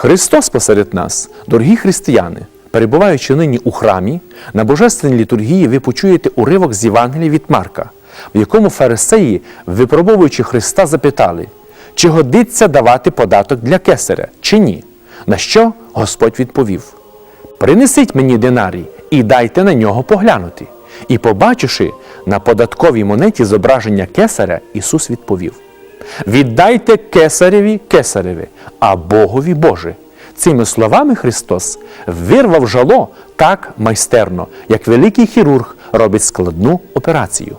Христос посеред нас, дорогі християни, перебуваючи нині у храмі, на божественній літургії ви почуєте уривок з Євангелія від Марка, в якому фарисеї, випробовуючи Христа, запитали, чи годиться давати податок для кесаря, чи ні. На що Господь відповів: Принесіть мені динарій і дайте на нього поглянути. І, побачивши на податковій монеті зображення кесаря, Ісус відповів: Віддайте кесареві кесареві, а Богові Боже. Цими словами Христос вирвав жало так майстерно, як великий хірург робить складну операцію.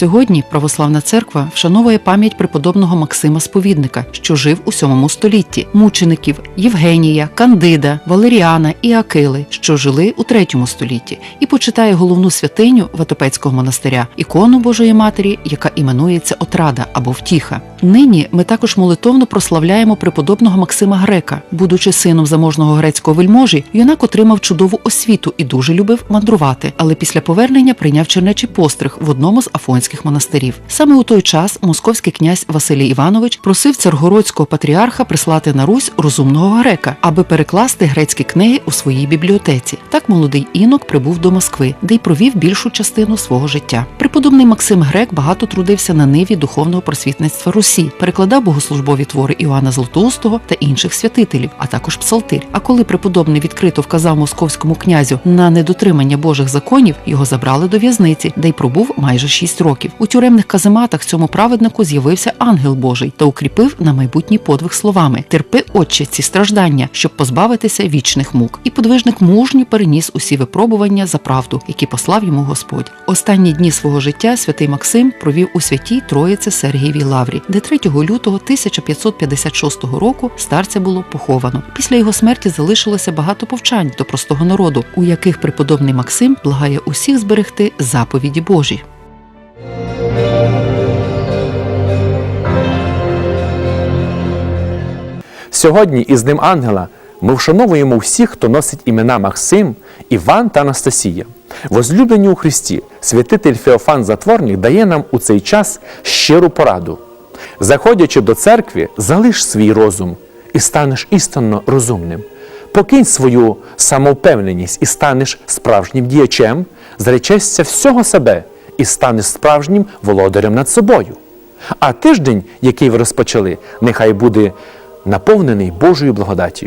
Сьогодні православна церква вшановує пам'ять преподобного Максима Сповідника, що жив у VII столітті, мучеників Євгенія, Кандида, Валеріана і Акили, що жили у III столітті, і почитає головну святиню Ватопецького монастиря, ікону Божої Матері, яка іменується Отрада або Втіха. Нині ми також молитовно прославляємо преподобного Максима Грека. Будучи сином заможного грецького вельможі, юнак отримав чудову освіту і дуже любив мандрувати, але після повернення прийняв чернечий постриг в одному з афонських монастирів. Саме у той час московський князь Василій Іванович просив царгородського патріарха прислати на Русь розумного грека, аби перекласти грецькі книги у своїй бібліотеці. Так молодий інок прибув до Москви, де й провів більшу частину свого життя. Преподобний Максим Грек багато трудився на ниві духовного просвітництва Русі, перекладав богослужбові твори Іоанна Златоустого та інших святителів, а також псалтир. А коли преподобний відкрито вказав московському князю на недотримання Божих законів, його забрали до в'язниці, де й пробув майже шість років. У тюремних казематах цьому праведнику з'явився ангел Божий та укріпив на майбутній подвиг словами: Терпи, отче, ці страждання, щоб позбавитися вічних мук. І подвижник мужньо переніс усі випробування за правду, які послав йому Господь. Останні дні свого життя святий Максим провів у святій Троїці Сергієвій Лаврі, де 3 лютого 1556 року старця було поховано. Після його смерті залишилося багато повчань до простого народу, у яких преподобний Максим благає усіх зберегти заповіді Божі. Сьогодні із Днем Ангела ми вшановуємо всіх, хто носить імена Максим, Іван та Анастасія. Возлюблені у Христі, святитель Феофан Затворник дає нам у цей час щиру пораду. Заходячи до церкви, залиш свій розум і станеш істинно розумним. Покинь свою самовпевненість і станеш справжнім діячем, зречешся всього себе і станеш справжнім володарем над собою. А тиждень, який ви розпочали, нехай буде наповнений Божою благодаттю.